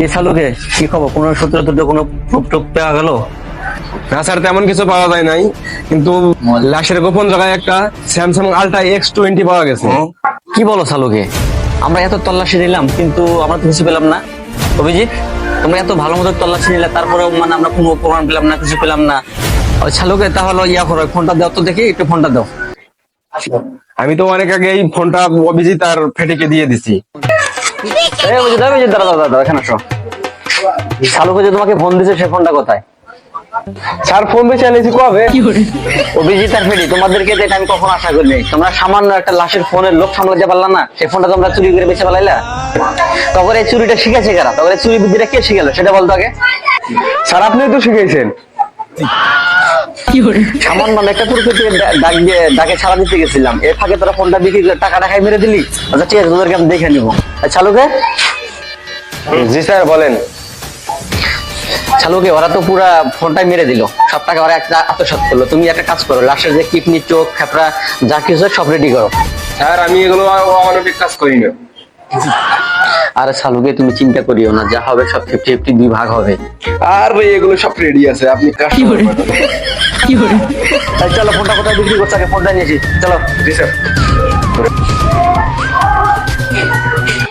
কি শালুকে কি খবর? কোনো সূত্র টুত্র কোনো প্রুফ টুপ পাওয়া গেল? না স্যার তেমন কিছু পাওয়া যায় নাই। কিন্তু লাশের গোপন জায়গায় একটা স্যামসাং আলট্রা এক্স টোয়েন্টি পাওয়া গেছে। কি বলো শালুকে? আমরা এত তল্লাশি নিলাম কিন্তু আমরা তো কিছু পেলাম না। অভিজিৎ তোমরা এত ভালো মতো তল্লাশি নিলে তারপরেও মানে আমরা কোনো প্রমাণ পেলাম না কিছু পেলাম না। ওই শালুকে তাহলে ইয়া করো ফোনটা দাও তো দেখি একটু ফোনটা দাও। আমি তো অনেক আগে এই ফোনটা অভিজিৎ আর ফেটিকে দিয়ে দিছি। দাঁড়া দাঁড়া দাঁড়া এখানে আসো। শালুকে যে তোমাকে ফোন দিছে সে ফোনটা কোথায়? স্যার ফোন বেশি আনিছি কবে? অভিজিৎ আর ফেরি তোমাদেরকে এটা আমি কখনো আশা করিনি। তোমরা সামান্য একটা লাশের ফোনের লোক সামলাতে পারলা না সেই ফোনটা তোমরা চুরি করে বেঁচে পালাইলা তখন এই চুরিটা শিখেছে কারা? তখন এই চুরি বুদ্ধিটা কে শিখালো? সেটা বলতো আগে। স্যার আপনি তো শিখেছেন। সামান্য একটা ডাক দিয়ে ডাকে ছাড়া দিতে গেছিলাম। এর ফাঁকে তোরা ফোনটা বিক্রি করে টাকা টাকায় মেরে দিলি? আচ্ছা ঠিক আছে তোদেরকে আমি দেখে নিবো। আর চালুকে? জি স্যার বলেন। চালুকে ওরা তো পুরা ফোনটাই মেরে দিল। সব টাকা ওরা একটা আত্মসাৎ করল। তুমি একটা কাজ করো লাশের যে কিডনি চোখ খেপড়া যা কিছু সব রেডি করো। স্যার আমি এগুলো অমানবিক কাজ করি না। আরে শালুকে তুমি চিন্তা করিও না যা হবে সব ফিফটি ফিফটি দুই ভাগ হবে। আর এগুলো সব রেডি আছে আপনি কি করে? কি করে? চলো ফোনটা কোথায় বিক্রি করছে? আগে ফোনটা নিয়েছি চলো। জি স্যার